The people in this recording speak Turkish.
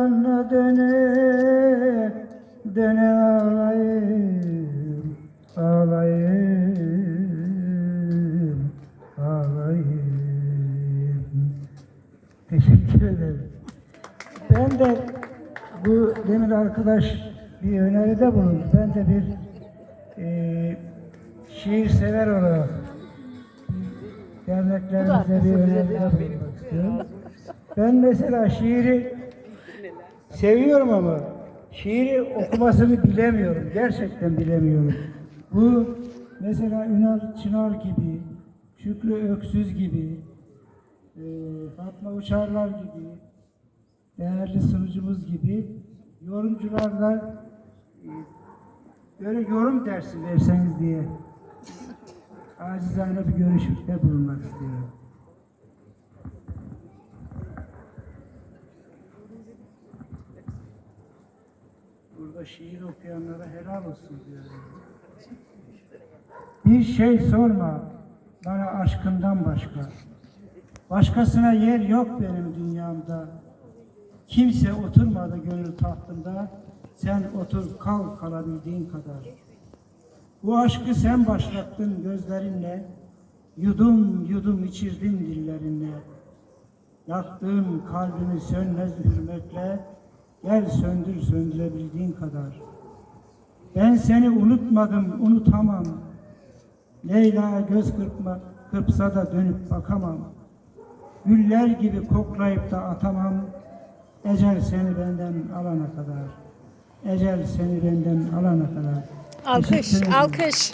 Döne döne döne ağlayayım ağlayayım ağlayayım Teşekkür ederim. Ben de bu demin arkadaş bir öneride bulundu. Ben de bir eee şiir sever olarak derneklerimize bir öneride bulunmak istiyorum. Ben mesela şiiri Seviyorum ama şiiri okumasını bilemiyorum. Gerçekten bilemiyorum. Bu mesela Ünal Çınar gibi, Şükrü Öksüz gibi, e, Fatma Uçarlar gibi, değerli sunucumuz gibi yorumcularla e, böyle yorum dersi verseniz diye acizane bir görüşmekte bulunmak istiyorum. Şiir okuyanlara helal olsun diyorum. Bir şey sorma bana aşkından başka. Başkasına yer yok benim dünyamda. Kimse oturmadı gönül tahtında. Sen otur kal kalabildiğin kadar. Bu aşkı sen başlattın gözlerinle. Yudum yudum içirdin dillerinle. Yaktığın kalbimi sönmez hürmetle, gel söndür söndürebildiğin kadar. Ben seni unutmadım, unutamam. Leyla göz kırpma, kırpsa da dönüp bakamam. Güller gibi koklayıp da atamam. Ecel seni benden alana kadar. Ecel seni benden alana kadar. Alkış, alkış.